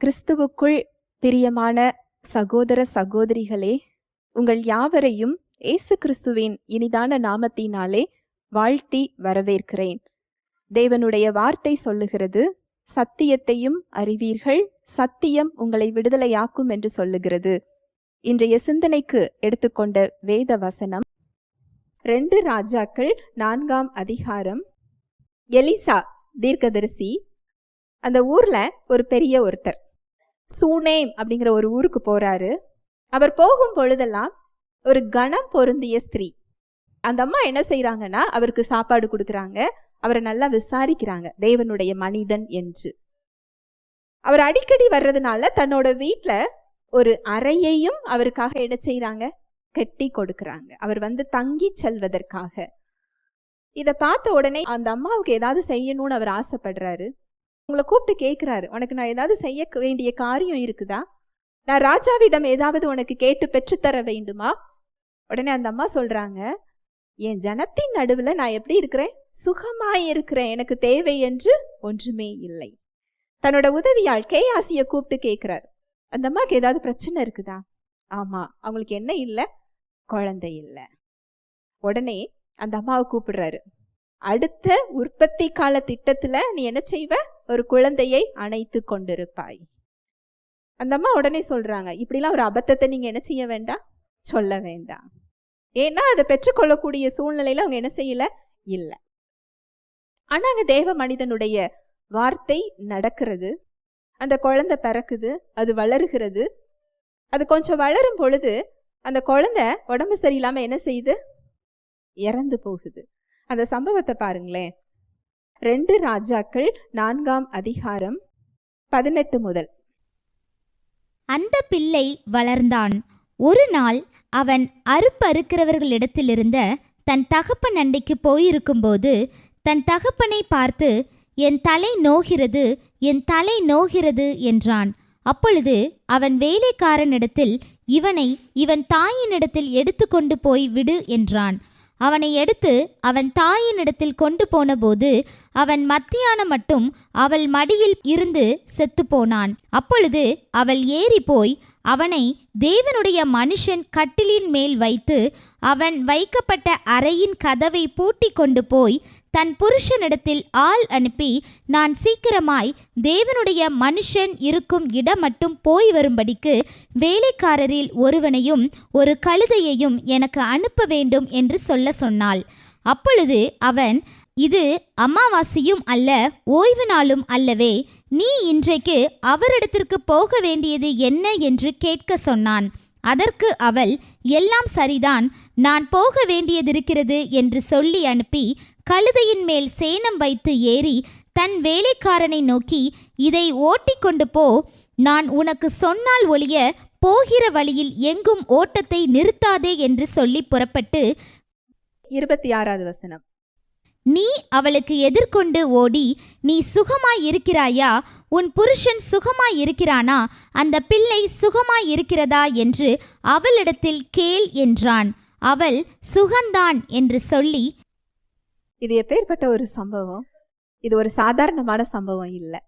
கிறிஸ்துவுக்குள் பிரியமான சகோதர சகோதரிகளே உங்கள் யாவரையும் இயேசு கிறிஸ்துவின் இனிதான நாமத்தினாலே வாழ்த்தி வரவேற்கிறேன். தேவனுடைய வார்த்தை சொல்லுகிறது சத்தியத்தையும் அறிவீர்கள் சத்தியம் உங்களை விடுதலையாக்கும் என்று சொல்லுகிறது. இன்றைய சிந்தனைக்கு எடுத்துக்கொண்ட வேத வசனம் ரெண்டு ராஜாக்கள் நான்காம் அதிகாரம் எலிசா தீர்க்கதரிசி. அந்த ஊர்ல ஒரு பெரிய ஒருத்தர். சூனேம் அப்படிங்கிற ஒரு ஊருக்கு போறாரு. அவர் போகும் பொழுதெல்லாம் ஒரு கணம் பொருந்திய ஸ்திரீ. அந்த அம்மா என்ன செய்கிறாங்கன்னா அவருக்கு சாப்பாடு கொடுக்குறாங்க. அவரை நல்லா விசாரிக்கிறாங்க. தேவனுடைய மனிதன் என்று. அவர் அடிக்கடி வர்றதுனால தன்னோட வீட்ல ஒரு அறையையும் அவருக்காக என்ன செய்கிறாங்க கட்டி கொடுக்கறாங்க. அவர் வந்து தங்கி செல்வதற்காக. இதை பார்த்த உடனே அந்த அம்மாவுக்கு ஏதாவது செய்யணும்னு அவர் ஆசைப்படுறாரு. உங்களை கூப்பிட்டு கேட்குறாரு உனக்கு நான் ஏதாவது செய்ய வேண்டிய காரியம் இருக்குதா? நான் ராஜாவிடம் ஏதாவது உனக்கு கேட்டு பெற்றுத்தர வேண்டுமா? உடனே அந்த அம்மா சொல்கிறாங்க என் ஜனத்தின் நடுவில் நான் எப்படி இருக்கிறேன்? சுகமாய் இருக்கிறேன். எனக்கு தேவை என்று ஒன்றுமே இல்லை. தன்னோட உதவியால் கே ஆசியை கூப்பிட்டு கேட்குறார் அந்த அம்மாவுக்கு ஏதாவது பிரச்சனை இருக்குதா? ஆமாம் அவங்களுக்கு என்ன இல்லை? குழந்தை இல்லை. உடனே அந்த அம்மாவை கூப்பிடுறாரு. அடுத்த உற்பத்தி கால திட்டத்தில் நீ என்ன செய்வ? ஒரு குழந்தையை அணைத்து கொண்டிருப்பாய். அந்த அம்மா உடனே சொல்கிறாங்க இப்படிலாம் ஒரு அபத்தத்தை நீங்கள் என்ன செய்ய வேண்டாம்? சொல்ல வேண்டாம். ஏன்னா அதை பெற்றுக்கொள்ளக்கூடிய சூழ்நிலையில் அவங்க என்ன செய்யலை? இல்லை. ஆனால் அங்கே தேவ மனிதனுடைய வார்த்தை நடக்கிறது. அந்த குழந்தை பிறக்குது அது வளருகிறது. அது கொஞ்சம் வளரும் பொழுது அந்த குழந்தை உடம்பு சரியில்லாமல் என்ன செய்யுது? இறந்து போகுது. அந்த சம்பவத்தை பாருங்களேன். ரெண்டு ராஜாக்கள் நான்காம் அதிகாரம் பதினெட்டு முதல். அந்த பிள்ளை வளர்ந்தான். ஒரு நாள் அவன் அறுப்பறுக்கிறவர்களிடத்திலிருந்த தன் தகப்பன் அண்டைக்கு போயிருக்கும்போது தன் தகப்பனை பார்த்து என் தலை நோகிறது என் தலை நோகிறது என்றான். அப்பொழுது அவன் வேலைக்காரனிடத்தில் இவனை இவன் தாயினிடத்தில் எடுத்துக்கொண்டு போய் விடு என்றான். அவனை எடுத்து அவன் தாயினிடத்தில் கொண்டு போனபோது அவன் மத்தியானம் மட்டும் அவள் மடியில் இருந்து செத்துப்போனான். அப்பொழுது அவள் ஏறி போய் அவனை தேவனுடைய மனுஷன் கட்டிலின் மேல் வைத்து அவன் வைக்கப்பட்ட அறையின் கதவை பூட்டி கொண்டு போய் தன் புருஷனிடத்தில் ஆள் அனுப்பி நான் சீக்கிரமாய் தேவனுடைய மனுஷன் இருக்கும் இடம் மட்டும் போய் வரும்படிக்கு வேலைக்காரரில் ஒருவனையும் ஒரு கழுதையையும் எனக்கு அனுப்ப வேண்டும் என்று சொல்ல சொன்னாள். அப்பொழுது அவன் இது அமாவாசையும் அல்ல ஓய்வு நாளும் அல்லவே நீ இன்றைக்கு அவரிடத்திற்கு போக வேண்டியது என்ன? என்று கேட்க சொன்னான். அதற்கு அவள் எல்லாம் சரிதான் நான் போக வேண்டியதிருக்கிறது என்று சொல்லி அனுப்பி கழுதையின் மேல் சேணம் வைத்து ஏறி தன் வேலைக்காரனை நோக்கி இதை ஓட்டிக்கொண்டு போ. நான் உனக்கு சொன்னால் ஒழிய போகிற வழியில் எங்கும் ஓட்டத்தை நிறுத்தாதே என்று சொல்லி புறப்பட்டு இருபத்தி ஆறாவது வசனம். நீ அவளுக்கு எதிர்கொண்டு ஓடி நீ சுகமாய் இருக்கிறாயா? உன் புருஷன் சுகமாய் இருக்கிறானா? அந்த பிள்ளை சுகமாய் இருக்கிறதா? என்று அவளிடத்தில் கேள் என்றான். அவள் சுகந்தான் என்று சொல்லி இது எப்பேற்பட்ட ஒரு சம்பவம்? இது ஒரு சாதாரணமான சம்பவம் இல்லை.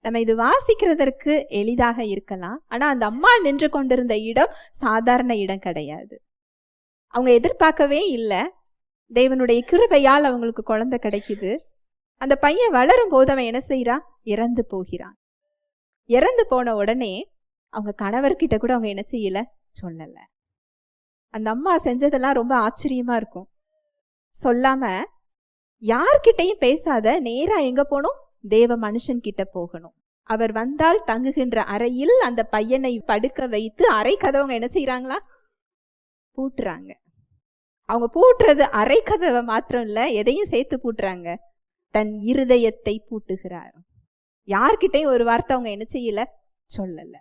நம்ம இது வாசிக்கிறதற்கு எளிதாக இருக்கலாம். ஆனால் அந்த அம்மா நின்று கொண்டிருந்த இடம் சாதாரண இடம் கிடையாது. அவங்க எதிர்பார்க்கவே இல்லை. தேவனுடைய கிருபையால் அவங்களுக்கு குழந்தை கிடைக்குது. அந்த பையன் வளரும் போது அவன் என்ன செய்கிறான் இறந்து போகிறான். இறந்து போன உடனே அவங்க கணவர்கிட்ட கூட அவங்க என்ன செய்யல? சொல்லலை. அந்த அம்மா செஞ்சதெல்லாம் ரொம்ப ஆச்சரியமா இருக்கும். சொல்லாம யார்கிட்டையும் பேசாத நேரா எங்க போகணும் தேவ மனுஷன் கிட்ட போகணும். அவர் வந்தால் தங்குகின்ற அறையில் அந்த பையனை படுக்க வைத்து அறை கதவங்க என்ன செய்யறாங்களா பூட்டுறாங்க. அவங்க பூட்டுறது அரை கதவை மாத்திரம் இல்ல எதையும் சேர்த்து பூட்டுறாங்க. தன் இருதயத்தை பூட்டுகிறார். யார்கிட்டையும் ஒரு வார்த்தை அவங்க என்ன செய்யல? சொல்லல.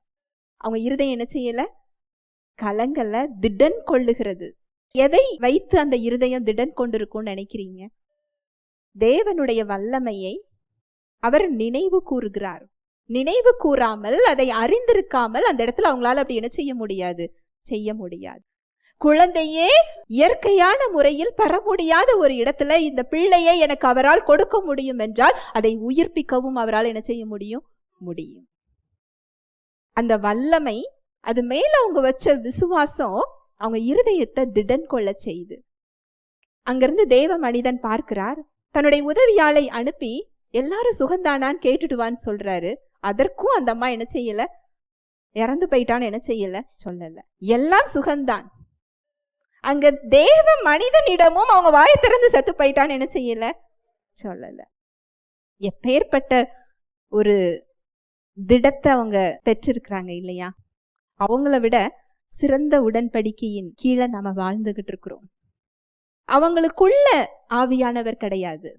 அவங்க இருதயம் என்ன செய்யல? கலங்கல திடன் கொள்ளுகிறது. எதை வைத்து அந்த இருதயம் திடன் கொண்டிருக்கும்னு நினைக்கிறீங்க? தேவனுடைய வல்லமையை அவர் நினைவு கூறுகிறார். நினைவு கூறாமல் அதை அறிந்திருக்காமல் அந்த இடத்துல அவங்களால அப்படி என்ன செய்ய முடியாது? செய்ய முடியாது. குழந்தையே இயற்கையான முறையில் பெற முடியாத ஒரு இடத்துல இந்த பிள்ளையை எனக்கு அவரால் கொடுக்க முடியும் என்றால் அதை உயிர்ப்பிக்கவும் அவரால் என்ன செய்ய முடியும்? முடியும். அந்த வல்லமை அது மேல அவங்க வச்ச விசுவாசம் அவங்க இருதயத்தை திடன் கொள்ள செய்யுது அங்கிருந்து தேவ மனிதன் பார்க்கிறார் தன்னுடைய உதவியாளை அனுப்பி எல்லாரும் சுகந்தானான்னு கேட்டுடுவான்னு சொல்றாரு. அதற்கும் அந்த அம்மா என்ன செய்யல? இறந்து போயிட்டான்னு என்ன செய்யல? சொல்லல. எல்லாம் சுகந்தான். அங்க தேவ மனிதனிடமும் அவங்க வாயை திறந்து செத்து போயிட்டான்னு என்ன செய்யல? சொல்லல. எப்பேற்பட்ட ஒரு திடத்தை அவங்க பெற்றிருக்கிறாங்க இல்லையா? அவங்கள விட சிறந்த உடன்படிக்கையின் கீழே நாம வாழ்ந்துகிட்டு இருக்கிறோம். அவங்களுக்குள்ள ஆவியானவர் கிடையாது.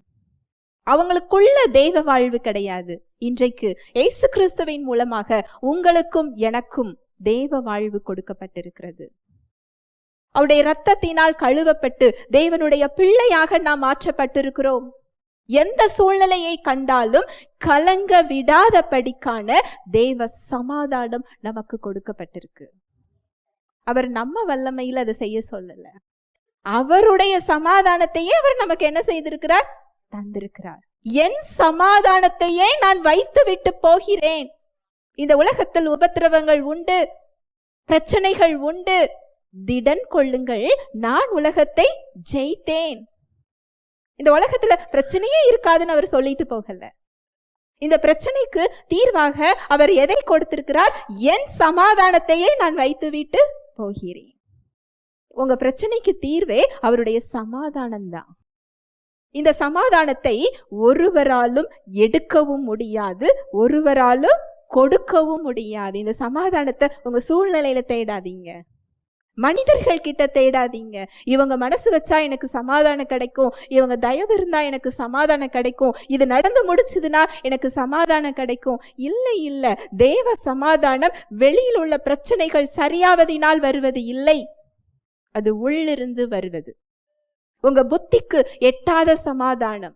அவங்களுக்குள்ள தெய்வ வாழ்வு கிடையாது. இன்றைக்கு இயேசு கிறிஸ்துவின் மூலமாக உங்களுக்கும் எனக்கும் தேவ வாழ்வு கொடுக்கப்பட்டிருக்கிறது. அவருடைய இரத்தத்தினால் கழுவப்பட்டு தேவனுடைய பிள்ளையாக நாம் மாற்றப்பட்டிருக்கிறோம். எந்த சூழ்நிலையை கண்டாலும் கலங்க விடாதபடிக்கான தேவ சமாதானம் நமக்கு கொடுக்கப்பட்டிருக்கு. அவர் நம்ம வல்லமையில அதை செய்ய சொல்லல. அவருடைய சமாதானத்தையே அவர் நமக்கு என்ன செய்திருக்கிறார்? தந்திருக்கிறார். என் சமாதானத்தையே நான் வைத்து விட்டு போகிறேன். இந்த உலகத்தில் உபத்திரவங்கள் உண்டு பிரச்சனைகள் உண்டு. திடன் கொள்ளுங்கள் நான் உலகத்தை ஜெயித்தேன். இந்த உலகத்துல பிரச்சனையே இருக்காதுன்னு அவர் சொல்லிட்டு போகல. இந்த பிரச்சனைக்கு தீர்வாக அவர் எதை கொடுத்திருக்கிறார்? என் சமாதானத்தையே நான் வைத்து விட்டு போகிறேன். உங்க பிரச்சனைக்கு தீர்வே அவருடைய சமாதானம் தான் இந்த சமாதானத்தை ஒருவராலும் எடுக்கவும் முடியாது ஒருவராலும் கொடுக்கவும் முடியாது. இந்த சமாதானத்தை உங்க சூழ்நிலையில தேடாதீங்க. மனிதர்கள் கிட்ட தேடாதீங்க. இவங்க மனசு வச்சா எனக்கு சமாதானம் கிடைக்கும். இவங்க தயவு இருந்தா எனக்கு சமாதானம் கிடைக்கும். இது நடந்து முடிச்சதுன்னா எனக்கு சமாதானம் கிடைக்கும். இல்லை இல்லை. தேவ சமாதானம் வெளியில் உள்ள பிரச்சனைகள் சரியாவதினால் வருவது இல்லை. அது உள்ளிருந்து வருவது. உங்க புத்திக்கு எட்டாத சமாதானம்.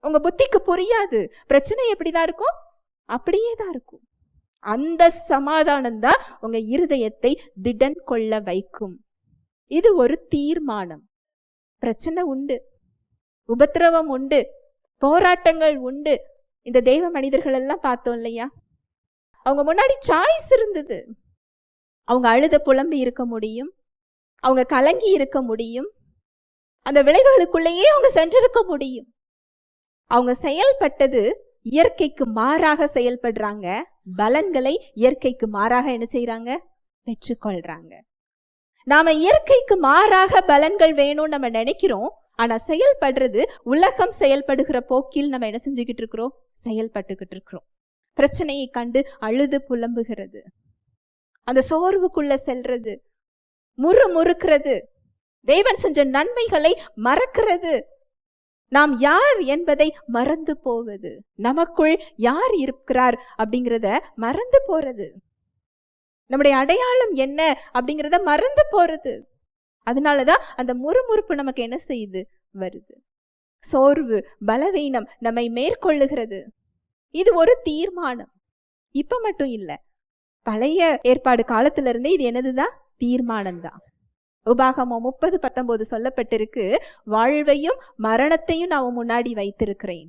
உங்க புத்திக்கு புரியாது. பிரச்சனை எப்படிதான் இருக்கும்? அப்படியே தான் இருக்கும். அந்த சமாதானம் தான் உங்க இருதயத்தை திடன் கொள்ள வைக்கும். இது ஒரு தீர்மானம். பிரச்சனை உண்டு. உபத்திரவம் உண்டு. போராட்டங்கள் உண்டு. இந்த தெய்வ மனிதர்கள் எல்லாம் பார்த்தோம் இல்லையா? அவங்க முன்னாடி சாய்ஸ் இருந்தது. அவங்க அழுத புலம்பி இருக்க முடியும். அவங்க கலங்கி இருக்க முடியும். அந்த விளைவுகளுக்குள்ளேயே அவங்க சென்றிருக்க முடியும். அவங்க செயல்பட்டது இயற்கைக்கு மாறாக செயல்படுறாங்க. பலன்களை இயற்கைக்கு மாறாக என்ன செய்யறாங்க பெற்றுக்கொள்றாங்க. நாம இயற்கைக்கு மாறாக பலன்கள் வேணும்னு நம்ம நினைக்கிறோம். ஆனா செயல்படுறது உலகம் செயல்படுகிற போக்கில் நம்ம என்ன செஞ்சுக்கிட்டு இருக்கிறோம்? செயல்பட்டுக்கிட்டு இருக்கிறோம். பிரச்சனையை கண்டு அழுது புலம்புகிறது. அந்த சோர்வுக்குள்ள செல்றது. முறு முறுக்கிறது. தேவன் செஞ்ச நன்மைகளை மறக்கிறது. நாம் யார் என்பதை மறந்து போவது? நமக்குள் யார் இருக்கிறார் அப்படிங்கிறத மறந்து போறது. நம்முடைய அடையாளம் என்ன அப்படிங்கிறத மறந்து போறது. அதனாலதான் அந்த முறுமுறுப்பு நமக்கு என்ன செய்யுது வருது. சோர்வு பலவீனம் நம்மை மேற்கொள்ளுகிறது. இது ஒரு தீர்மானம். இப்ப மட்டும் இல்லை. பழைய ஏற்பாடு காலத்துல இருந்தே இது என்னதுதான்? தீர்மானம்தான். உபாகமோ முப்பது பத்தொன்பது சொல்லப்பட்டிருக்கு வாழ்வையும் மரணத்தையும் நான் முன்னாடி வைத்திருக்கிறேன்.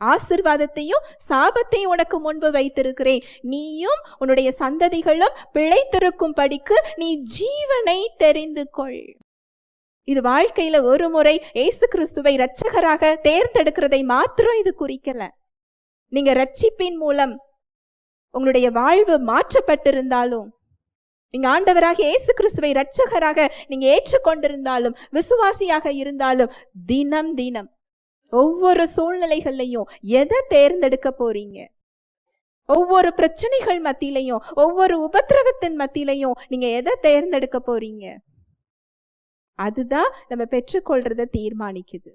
ஆசிர்வாதத்தையும் சாபத்தையும் உனக்கு முன்பு வைத்திருக்கிறேன். நீயும் உன்னுடைய சந்ததிகளும் பிழைத்திருக்கும் படிக்கு நீ ஜீவனை தெரிந்து கொள். இது வாழ்க்கையில ஒரு முறை ஏசு கிறிஸ்துவை இரட்சகராக தேர்ந்தெடுக்கிறதை மாத்திரம் இது குறிக்கல. நீங்க ரட்சிப்பின் மூலம் உங்களுடைய வாழ்வு மாற்றப்பட்டிருந்தாலும் நீங்க ஆண்டவராக இயேசு கிறிஸ்துவை ரட்சகராக நீங்க ஏற்றுக்கொண்டிருந்தாலும் விசுவாசியாக இருந்தாலும் தினம் தினம் ஒவ்வொரு சூழ்நிலைகள்லையும் எதை தேர்ந்தெடுக்க போறீங்க? ஒவ்வொரு பிரச்சனைகள் மத்தியிலையும் ஒவ்வொரு உபத்திரவத்தின் மத்தியிலையும் நீங்க எதை தேர்ந்தெடுக்க போறீங்க? அதுதான் நம்ம பெற்றுக்கொள்றத தீர்மானிக்குது.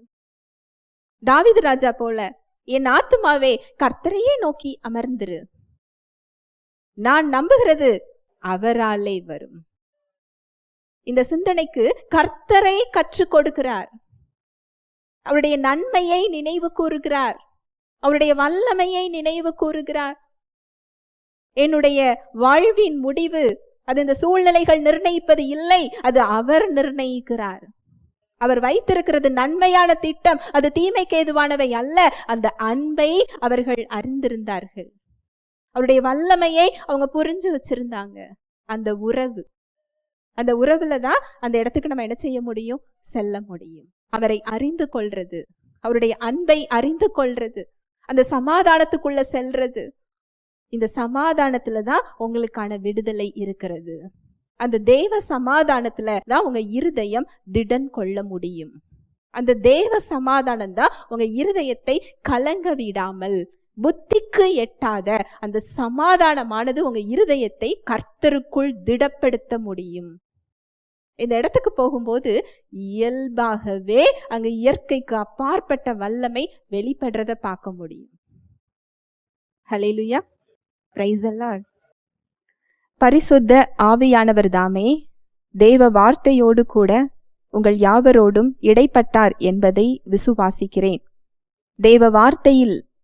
தாவிது ராஜா போல என் ஆத்துமாவே கர்த்தரையே நோக்கி அமர்ந்துரு. நான் நம்புகிறது அவராலே வரும். இந்த சிந்தனைக்கு கர்த்தரை கற்றுக் கொடுக்கிறார். அவருடைய நன்மையை நினைவு கூறுகிறார். அவருடைய வல்லமையை நினைவு கூறுகிறார். என்னுடைய வாழ்வின் முடிவு அது இந்த சூழ்நிலைகள் நிர்ணயிப்பது இல்லை அது அவர் நிர்ணயிக்கிறார். அவர் வைத்திருக்கிறது நன்மையான திட்டம் அது தீமைக்கு ஏதுவானவை அல்ல அந்த அன்பை அவர்கள் அறிந்திருந்தார்கள். அவருடைய வல்லமையை அவங்க புரிஞ்சு வச்சிருந்தாங்க. அந்த உறவு. அந்த உறவுல தான் அந்த இடத்துக்கு நம்ம என்ன செய்ய முடியும்? செல்ல முடியும். அவரை அறிந்து கொள்றது. அவருடைய அன்பை அறிந்து கொள்றது. அந்த சமாதானத்துக்குள்ள செல்றது. இந்த சமாதானத்துல தான் உங்களுக்கான விடுதலை இருக்கிறது. அந்த தேவ சமாதானத்துல தான் உங்க இருதயம் திடன் கொள்ள முடியும். அந்த தேவ சமாதானம் தான் உங்க இருதயத்தை கலங்க விடாமல் புத்திக்கு எட்டாத அந்த சமாதானமானது உங்க இருதயத்தை கர்த்தருக்குள் திடப்படுத்த முடியும். இந்த இடத்துக்கு போகும்போது இயல்பாகவே அங்க இயற்கைக்கு அப்பாற்பட்ட வல்லமை வெளிப்படுறத பார்க்க முடியும். ஹலேலுயா பிரைஸ் எல்லாம் பரிசுத்த ஆவியானவர் தாமே தேவ வார்த்தையோடு கூட உங்கள் யாவரோடும் இடைப்பட்டார் என்பதை விசுவாசிக்கிறேன். தேவ வார்த்தையில்